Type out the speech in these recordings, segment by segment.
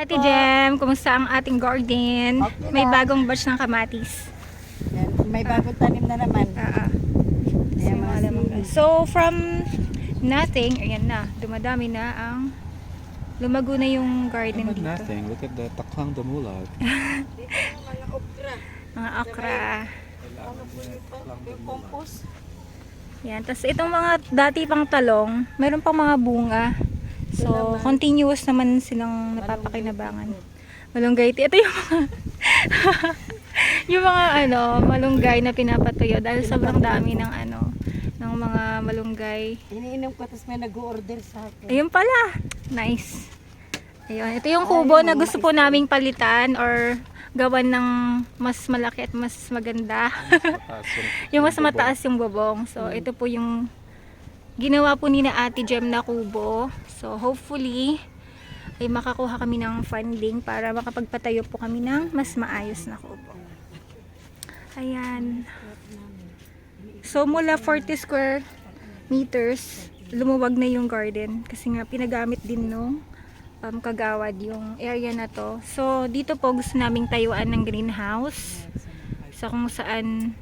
Ate Jem, kumusta ang ating garden? May bagong batch ng kamatis. Yan, may bagong tanim na naman. Ah, ah. So, Ayan, mga mga from nothing, ayan na, dumadami na ang lumago na yung garden dito. nothing. Look at the takang damulag. Mga okra. Yung compost. Yan. Tapos itong mga dati pang talong, meron pang mga bunga. So, continuous naman silang napapakinabangan. Malunggay. Ito yung mga yung mga ano, malunggay na pinapatuyo dahil sobrang dami ng ano, ng mga malunggay. Iniinom ko, tapos may nag-order sa akin. Ayun pala. Nice. Ayun. Ito yung kubo na gusto po naming palitan or gawan ng mas malaki at mas maganda. yung mas mataas yung bubong. So, ito po yung ginawa po ni na Ate Jem na kubo. So, hopefully, ay makakuha kami ng funding para makapagpatayo po kami ng mas maayos na kubo. Ayan. So, mula 40 square meters, lumuwag na yung garden. Kasi nga, pinagamit din nung um, kagawad yung area na to. So, dito po gusto naming tayuan ng greenhouse. So, kung saan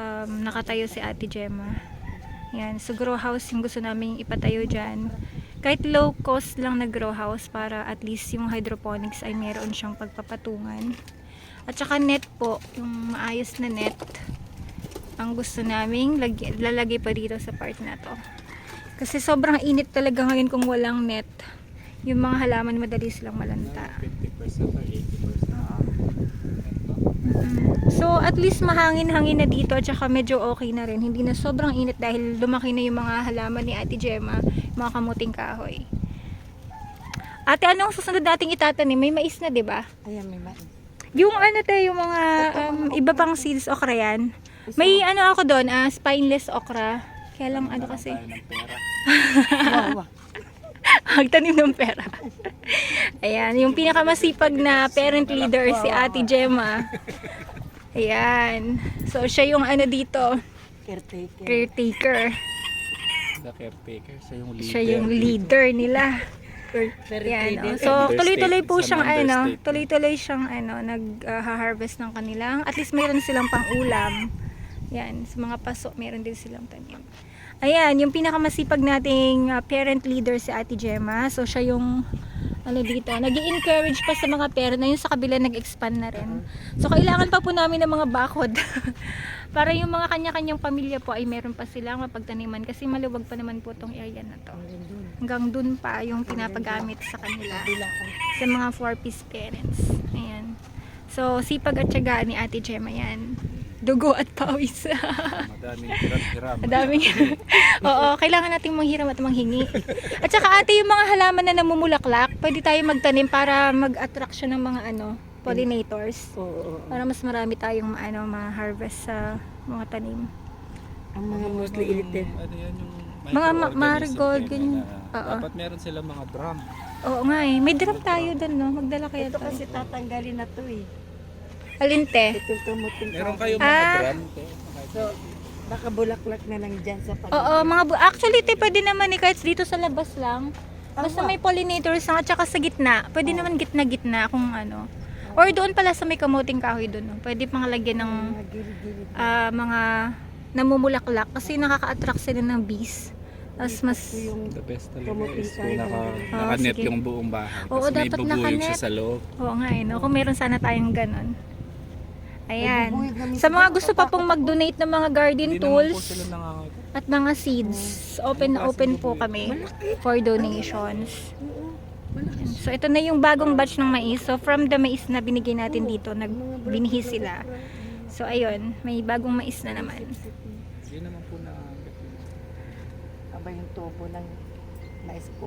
um, nakatayo si Ate Gemma. Yan. So, grow house yung gusto naming ipatayo dyan. Kahit low cost lang na grow house para at least yung hydroponics ay meron siyang pagpapatungan. At saka net po, yung maayos na net ang gusto naming lalagay pa dito sa part na to. Kasi sobrang init talaga ngayon kung walang net. Yung mga halaman madali silang malanta. 50% or 80%. So, at least mahangin-hangin na dito at saka medyo okay na rin. Hindi na sobrang init dahil lumaki na yung mga halaman ni Ate Gemma, mga kamuting kahoy. Ate, anong susunod nating itatanim? May mais na, di ba? Ayan, may mais. Yung ano tayo, yung mga um, iba pang seeds okra yan. May ano ako doon, ah, spineless okra. Kaya lang ano kasi, magtanim ng pera. Ayan, yung pinakamasipag na parent leader si Ate Gemma. Ayan. So, siya yung ano dito, Caretaker. caretaker. The caretaker. Siya yung leader. Siya yung leader nila. Very Yan, oh. So, tuloy-tuloy po siyang ano, tuloy-tuloy siyang ano, nag-harvest ng kanilang, at least mayroon silang pang-ulam. Yan, sa mga paso, meron din silang tanim. Ayan, yung pinakamasipag nating uh, parent leader si Ate Gemma. So, siya yung ano dito, nag encourage pa sa mga parent na yung sa kabila nag-expand na rin. So, kailangan pa po namin ng mga bakod. Para yung mga kanya-kanyang pamilya po ay meron pa silang mapagtaniman kasi maluwag pa naman po tong area na to hanggang dun pa yung pinapagamit sa kanila sa mga four-piece parents. Ayan. So, sipag at syaga ni Ate Gemma yan. Dugo at pawis. Madaming hirap-hirap. Madaming. Oo, kailangan nating manghiram at manghingi. At saka ate, yung mga halaman na namumulaklak, pwede tayo magtanim para mag-attract siya ng mga ano, pollinators. Oo, oo, oo. Para mas marami tayong ano, ma-harvest sa mga tanim. Ang mga mostly ilitin. Ano yan yung Mga ma- marigold, din ganyan. Oo. Dapat meron silang mga drum. Oo nga eh. May drum tayo dun, no? Magdala kaya Ito kasi tatanggalin na to eh. Alinte. Meron kayo mga Ah. drum. So, baka bulaklak na lang dyan sa pag- Oo, mga bu- actually, te, pwede naman eh, kahit dito sa labas lang. Basta may pollinators lang at saka sa gitna. Pwede naman gitna-gitna kung ano. Or doon pala sa may kamuting kahoy doon. No? Pwede pang lagyan ng Mga gilid-gilid. ah, mga namumulaklak kasi nakaka-attract sila ng bees. Tapos mas... Yung The best talaga is kung naka, Ah, naka-net sige. yung buong bahay. Oo, Tapos may dapat bubuyog naka-net. siya sa loob. Oo nga eh, no? Kung meron sana tayong ganon. Ayan. Na Sa mga gusto pa pong mag-donate ng mga garden tools, at mga seeds. Open na open po kami for donations. So ito na yung bagong batch ng mais. So from the mais na binigay natin dito, nagbinhi sila. So ayun, may bagong mais na naman. Hindi naman po nangangagat. Aba yung tubo ng mais po.